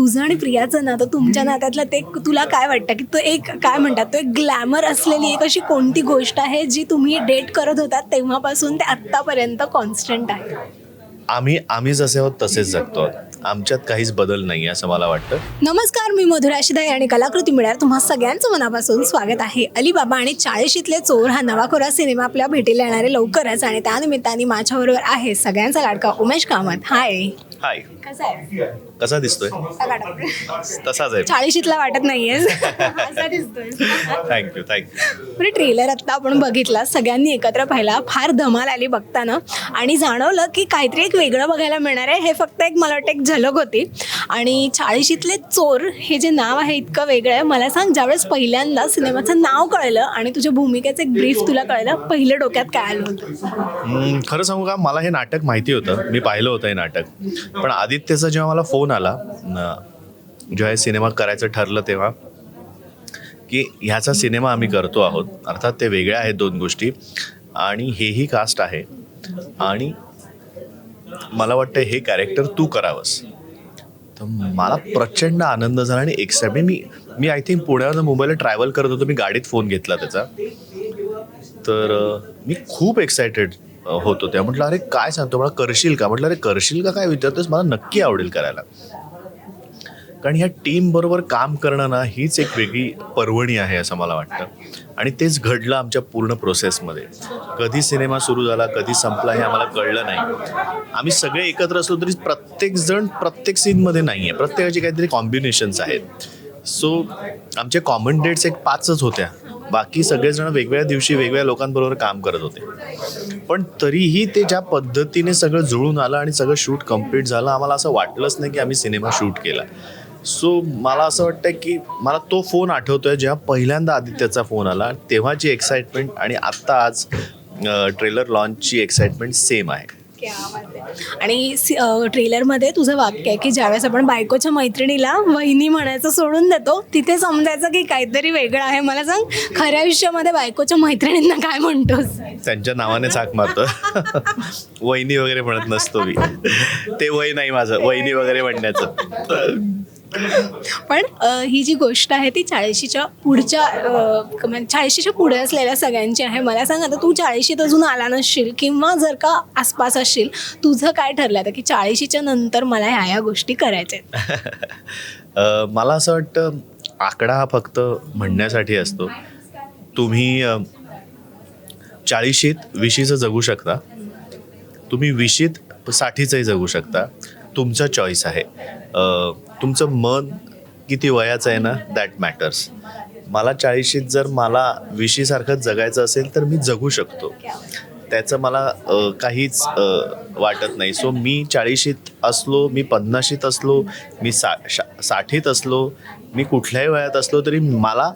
तुझं आणि प्रियाचं नातं तुमच्या नात्यातलं ते तुला काय वाटतं? की तो एक काय म्हणतात तो एक ग्लॅमर असलेली एक अशी कोणती गोष्ट आहे जी तुम्ही डेट करत होतात तेव्हापासून ते आत्तापर्यंत कॉन्स्टंट आहे? आम्ही आम्ही जसे आहोत तसेच जगतो. आमच्यात काहीच बदल नाही असं मला वाटतं. नमस्कार मी मधुरा शिदाई आणि कलाकृती मिळणार तुम्हा सगळ्यांचं मनापासून स्वागत आहे. अलिबाबा आणि चाळीशीतले चोर हा नवाखोरा सिनेमा आपल्या भेटीला येणारे लवकरच आणि त्यानिमित्ताने माझ्याबरोबर आहे सगळ्यांचा लाडका उमेश कामत. हाय हाय. कसा आहे? कसा दिसतोय? तसाच आहे. चाळीशीतला वाटत असा दिसतोय. थँक्यू थँक्यू बरं ट्रेलर आत्ता आपण बघितला सगळ्यांनी एकत्र पाहिला. फार धमाल आली बघताना. आणि जाणवलं की काहीतरी एक वेगळं बघायला मिळणार आहे. हे फक्त एक मला वाटतं एक झलक होती. आणि चाळीशीतले चोर हे जे नाव आहे इतकं वेगळं आहे. मला सांग ज्यावेळेस पहिल्यांदा सिनेमाचं नाव कळलं आणि तुझ्या भूमिकेचं एक ब्रीफ तुला कळलं पहिलं डोक्यात काय आलं होतं? खरं सांगू का मला हे नाटक माहिती होतं. मी पाहिलं होतं हे नाटक. पण आदित्यचा जेव्हा मला फोन आला जेव्हा हे सिनेमा करायचं ठरलं तेव्हा की ह्याचा सिनेमा आम्ही करतो आहोत. अर्थात ते वेगळ्या आहेत दोन गोष्टी. आणि हेही कास्ट आहे. आणि मला वाटतं हे कॅरेक्टर तू करावंस. तर मला प्रचंड आनंद झाला आणि एक्साइट मी मी आय थिंक पुण्यावरून मुंबईला ट्रॅव्हल करत होतो मी गाडीत फोन घेतला त्याचा. तर मी खूप एक्सायटेड होतो. त्या म्हटलं अरे काय सांगतो? मला करशील का? म्हटलं अरे करशील का? काय विचारतोस मला नक्की आवडेल करायला. कारण ह्या टीम बरोबर काम करणं ना हीच एक वेगळी पर्वणी आहे असं मला वाटतं. आणि तेच घडलं आमच्या पूर्ण प्रोसेसमध्ये. कधी सिनेमा सुरू झाला कधी संपला हे आम्हाला कळलं नाही. आम्ही सगळे एकत्र असलो तरी प्रत्येक जण प्रत्येक सीनमध्ये नाही आहे प्रत्येकाची काहीतरी कॉम्बिनेशन्स आहेत. सो आमचे कॉमन डेट्स एक पाचच होत्या. बाकी सगळेजण वेगवेगळ्या दिवशी वेगवेगळ्या लोकांबरोबर काम करत होते. पण तरीही ते ज्या पद्धतीने सगळं जुळून आलं आणि सगळं शूट कंप्लीट झालं आम्हाला असं वाटलंच नाही की आम्ही सिनेमा शूट केला. सो मला असं वाटतं की मला तो फोन आठवतोय जेव्हा पहिल्यांदा आदित्यचा फोन आला तेव्हाची एक्साइटमेंट आणि आत्ता आज ट्रेलर लॉन्चची एक्साइटमेंट सेम आहे. आणि ट्रेलरमध्ये तुझं वाक्य आहे की ज्यावेळेस आपण बायकोच्या मैत्रिणीला वहिनी म्हणायचं सोडून देतो तिथे समजायचं की काहीतरी वेगळं आहे. मला सांग खऱ्या आयुष्यामध्ये बायकोच्या मैत्रिणींना काय म्हणतोस? त्यांच्या नावानेच हाक मारतो वहिनी वगैरे म्हणत नसतो मी. ते वय नाही माझं वहिनी वगैरे म्हणण्याचं. पण ही जी गोष्ट आहे ती चाळीशीच्या पुढच्या म्हणजे चाळीशीच्या पुढे असलेल्या सगळ्यांची आहे. मला सांग आता तू चाळीशीत अजून आला नसशील किंवा जर का आसपास असशील तुझं काय ठरलं आता की चाळीशीच्या नंतर मला ह्या ह्या गोष्टी करायच्या आहेत? मला असं वाटतं आकडा हा फक्त म्हणण्यासाठी असतो. तुम्ही चाळीशीत विशीचं जगू शकता. तुम्ही विशीत साठीचंही जगू शकता. तुमचा चॉईस आहे. तुमचं मन किती वयाचं आहे ना दॅट मॅटर्स मला चाळीशीत जर मला विशीसारखं जगायचं असेल तर मी जगू शकतो. त्याचं मला काहीच वाटत नाही. सो मी चाळीशीत असलो मी पन्नाशीत असलो मी सा शा साठीत असलो मी कुठल्याही वयात असलो तरी मला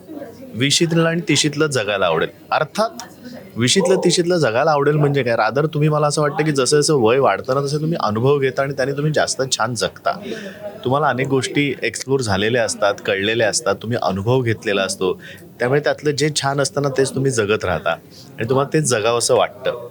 विशीतलं आणि तिशीतलं जगायला आवडेल. अर्थात विशीतलं तिशीतलं जगायला आवडेल म्हणजे काय? रादर तुम्ही मला असं वाटतं की जसं जसं वय वाढतं ना तसे तुम्ही अनुभव घेता आणि त्याने तुम्ही जास्त छान जगता. तुम्हाला अनेक गोष्टी एक्सप्लोर झालेल्या असतात कळलेल्या असतात तुम्ही अनुभव घेतलेला असतो. त्यामुळे त्यातलं जे छान असतं ना तेच तुम्ही जगत राहता. आणि तुम्हाला तेच जगावंसं वाटतं.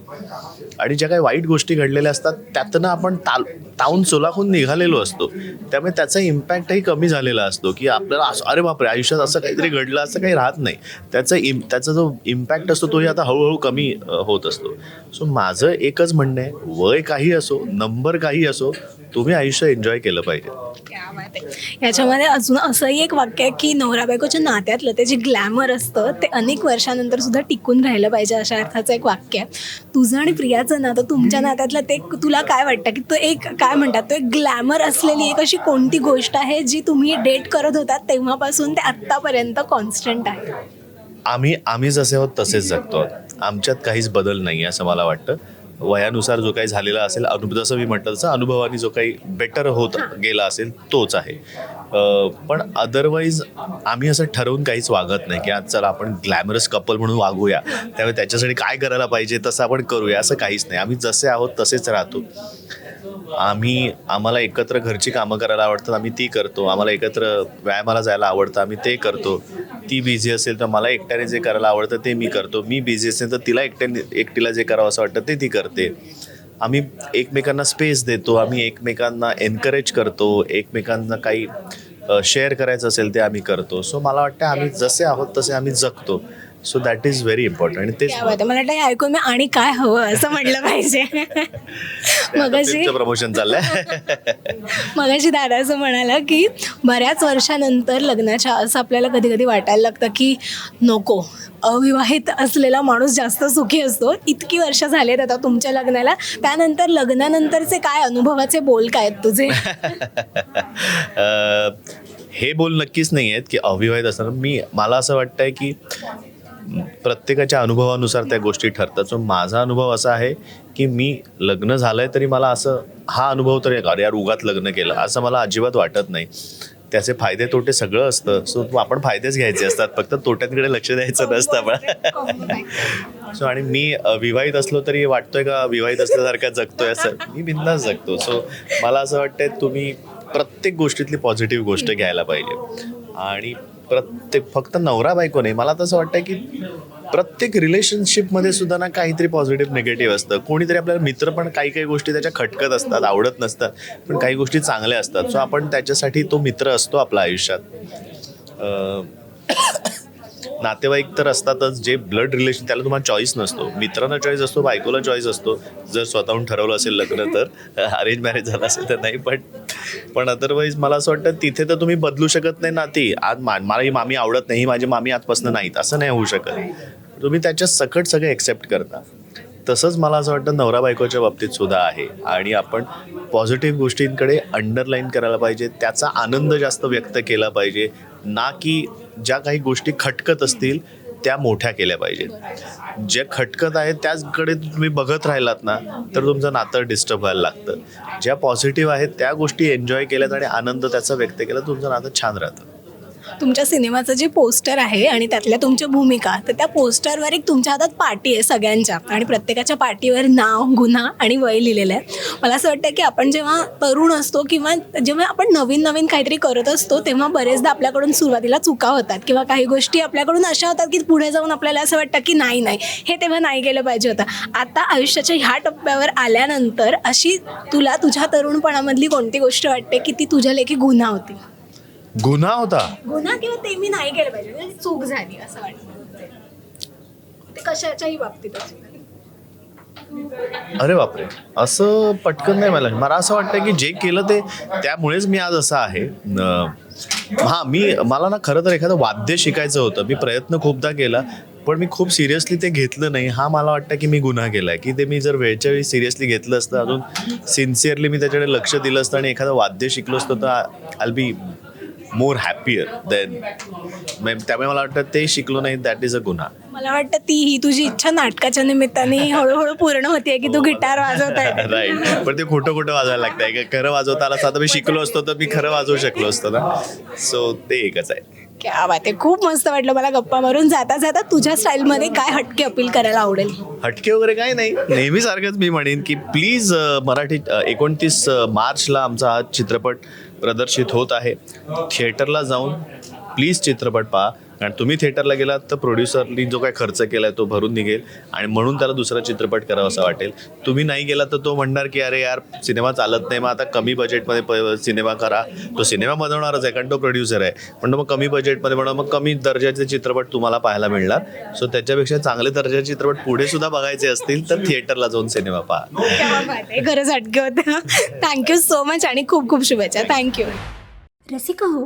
आणि ज्या काही वाईट गोष्टी घडलेल्या असतात त्यातनं आपण ताल तावून सुलाखून निघालेलो असतो. त्यामुळे त्याचा इम्पॅक्टही कमी झालेला असतो की आपल्याला असं अरे बापरे आयुष्यात असं काहीतरी घडलं असं काही राहत नाही. त्याचा इम त्याचा जो इम्पॅक्ट असतो तोही आता हळूहळू कमी होत असतो. सो माझं एकच म्हणणं आहे वय काही असो नंबर काही असो तुम्ही आयुष्य एन्जॉय केलं पाहिजे. याच्यामध्ये अजून असंही एक वाक्य आहे की नवरा बायकोच्या नात्यातलं ते जे ग्लॅमर असतं ते अनेक वर्षानंतर सुद्धा टिकून राहिलं पाहिजे अशा अर्थाचं एक वाक्य आहे. तुझं आणि प्रियाचं नातं तुमच्या नात्यातलं ते तुला काय वाटतं की तो एक काय म्हणतात तो एक ग्लॅमर असलेली एक अशी कोणती गोष्ट आहे जी तुम्ही डेट करत होतात तेव्हापासून ते आत्तापर्यंत कॉन्स्टंट आहे? आम्ही आम्ही जसे आहोत तसेच जगतो आहोत. आमच्यात काहीच बदल नाही असं मला वाटतं. वयानुसार जो काही झालेला असेल अनुभव जसं मी म्हटलं तसं अनुभवाने जो काही बेटर होत गेला असेल तोच आहे. पण अदरवाईज आम्ही असं ठरवून काहीच वागत नाही की आज चला आपण ग्लॅमरस कपल म्हणून वागूया. त्यामुळे त्याच्यासाठी काय करायला पाहिजे तसं आपण करूया असं काहीच नाही. आम्ही जसे आहोत तसेच राहतो. आम्ही आम्हाला एकत्र घरची कामं करायला आवडतात आम्ही ती करतो. आम्हाला एकत्र व्यायामाला जायला आवडतं आम्ही ते करतो. ती बिझी असेल तर मला एकट्याने जे करायला आवडतं ते मी करतो. मी बिझी असेल तर तिला एकट्याने एकटीला जे करावं असं वाटतं ते ती करते. आम्ही एकमेकांना स्पेस देतो आम्ही एकमेकांना एनकरेज करतो. एकमेकांना काही शेअर करायचं असेल ते आम्ही करतो. सो मला वाटतं आम्ही जसे आहोत तसे आम्ही जगतो. So that is very important आणि तेच मला वाटतं हे ऐकून मी आणि काय हवं? असं म्हटलं पाहिजे. मगाशी प्रमोशन चाललंय. मगाशी दादा असं म्हणाला की बऱ्याच वर्षानंतर लग्नाच्या असं आपल्याला कधी कधी वाटायला लागतं की नको अविवाहित असलेला माणूस जास्त सुखी असतो. इतकी वर्ष झालेत आता तुमच्या लग्नाला. त्यानंतर लग्नानंतरचे काय अनुभवाचे बोल काय आहेत तुझे? हे बोल नक्कीच नाही आहेत की अविवाहित असताना मी मला असं वाटतंय की प्रत्येकाच्या अनुभवानुसार त्या गोष्टी ठरतात. सो माझा अनुभव असा आहे की मी लग्न झालंय तरी मला असं हा अनुभव तरी अरे यार उगाच लग्न केलं. असं मला अजिबात वाटत नाही. त्याचे फायदे तोटे सगळं असतं. सो आपण फायदेच घ्यायचे असतात. फक्त तोट्यांकडे लक्ष द्यायचं नसतं आपण सो आणि मी विवाहित असलो तरी वाटतोय का विवाहित असल्यासारखा जगतोय असं? मी बिंदास जगतो. सो मला असं वाटतंय तुम्ही प्रत्येक गोष्टीतली पॉझिटिव्ह गोष्ट घ्यायला पाहिजे. आणि प्रत्येक फक्त नवरा बायको नाही. मला तसं वाटतं की प्रत्येक रिलेशनशिपमध्ये सुद्धा ना काहीतरी पॉझिटिव्ह निगेटिव्ह असतं. कोणीतरी आपल्याला मित्र पण काही काही गोष्टी त्याच्या खटकत असतात आवडत नसतात पण काही गोष्टी चांगल्या असतात. सो आपण त्याच्यासाठी तो मित्र असतो आपल्या आयुष्यात. नातेवाईक तर असतातच जे ब्लड रिलेशन त्याला तुम्हाला चॉईस नसतो. मित्रांना चॉईस असतो बायकोला चॉईस असतो. जर स्वतःहून ठरवलं असेल लग्न तर अरेंज मॅरेज झालं असेल तर नाही पण पण अदरवाईज मला असं वाटतं तिथे तर तुम्ही बदलू शकत नाही नाती. आज मा मला ही मामी आवडत नाही ही माझी मामी आजपासून नाहीत. असं नाही होऊ शकत. तुम्ही त्याच्या सकट सगळं एक्सेप्ट करता. तसंच मला असं वाटतं नवरा बायकोच्या बाबतीत सुद्धा आहे. आणि आपण पॉझिटिव्ह गोष्टींकडे अंडरलाईन करायला पाहिजे. त्याचा आनंद जास्त व्यक्त केला पाहिजे. ना की ज्या काही गोष्टी खटकत असतील त्या मोठ्या केल्या पाहिजेत. ज्या खटकत आहेत त्याचकडे तुम्ही बघत राहिलात ना तर तुमचं नातं डिस्टर्ब व्हायला लागतं. ज्या पॉझिटिव्ह आहेत त्या गोष्टी एन्जॉय केल्यात आणि आनंद त्याचा व्यक्त केला तुमचं नातं छान राहतं. तुमच्या सिनेमाचं जे पोस्टर आहे आणि त्यातल्या तुमच्या भूमिका तर त्या पोस्टरवर एक तुमच्या हातात पाटी आहे सगळ्यांच्या. आणि प्रत्येकाच्या पाटीवर नाव गुन्हा आणि वय लिहिलेलं आहे. मला असं वाटतं की आपण जेव्हा तरुण असतो किंवा जेव्हा आपण नवीन नवीन काहीतरी करत असतो तेव्हा बरेचदा आपल्याकडून सुरुवातीला चुका होतात किंवा काही गोष्टी आपल्याकडून अशा होतात की पुढे जाऊन आपल्याला असं वाटतं की नाही नाही. हे तेव्हा नाही केलं पाहिजे होतं. आता आयुष्याच्या ह्या टप्प्यावर आल्यानंतर अशी तुला तुझ्या तरुणपणामधली कोणती गोष्ट वाटते की ती तुझ्या लेखी गुन्हा होती? गुन्हा होता? गुन्हा किंवा ते मी नाही केलं पाहिजे. म्हणजे चूक झाली असं वाटतं. ते कशाच्याही बाबतीत असू दे. अरे बापरे. असं पटकन नाही मला मला असं वाटतं की जे केलं ते त्यामुळेच मी आज असं आहे. हां मी मला ना खरं तर एखादं वाद्य शिकायचं होतं. मी प्रयत्न खूपदा केला पण मी खूप सिरियसली ते घेतलं नाही. हा मला वाटतं की मी गुन्हा केला आहे की ते मी जर वेळच्या वेळी सिरियसली घेतलं असतं अजून सिन्सिअरली मी त्याच्याकडे लक्ष दिलं असतं आणि एखादं वाद्य शिकलो असतं तर आल बी मोर हॅपियर देन त्यामुळे मला वाटतं ते शिकलो नाही दॅट इज अ गुन्हा. मला वाटतं ती ही तुझी इच्छा नाटकाच्या निमित्ताने हळूहळू पूर्ण होतीये की तू गिटार वाजवत आहे. राईट पण ते खोटं खोटं वाजवायला लागतंय. का खरं वाजवता आलं आता मी शिकलो असतो तर मी खरं वाजवू शकलो असतो ना. सो ते एकच आहे. क्या बात आहे. खूप मस्त वाटलं मला गप्पा मारून. जाता जाता तुझ्या स्टाईलमध्ये काय हटके अपील करायला आवडेल? हटके वगैरे काही नाही. नेहमीसारखंच मी म्हणेन की प्लीज मराठी एकोणतीस मार्चला आमचा हा चित्रपट प्रदर्शित होत आहे. थिएटरला जाऊन प्लीज चित्रपट पहा. कारण तुम्ही थिएटरला गेलात तर प्रोड्युसरनी जो काय खर्च केला आहे तो भरून निघेल आणि म्हणून त्याला दुसरा चित्रपट करावा असं वाटेल. तुम्ही नाही गेलात तर तो म्हणणार की अरे यार सिनेमा चालत नाही मग आता कमी बजेटमध्ये प सिनेमा करा. तो सिनेमा बनवणारच आहे कारण तो प्रोड्युसर आहे. पण मग कमी बजेटमध्ये बनवा मग कमी दर्जाचे चित्रपट तुम्हाला पाहायला मिळणार. सो त्याच्यापेक्षा चांगले दर्जाचे चित्रपट पुढे सुद्धा बघायचे असतील तर थिएटरला जाऊन सिनेमा पहा. खरंच हटके होतं थँक्यू सो मच आणि खूप खूप शुभेच्छा. थँक्यू रसिका हो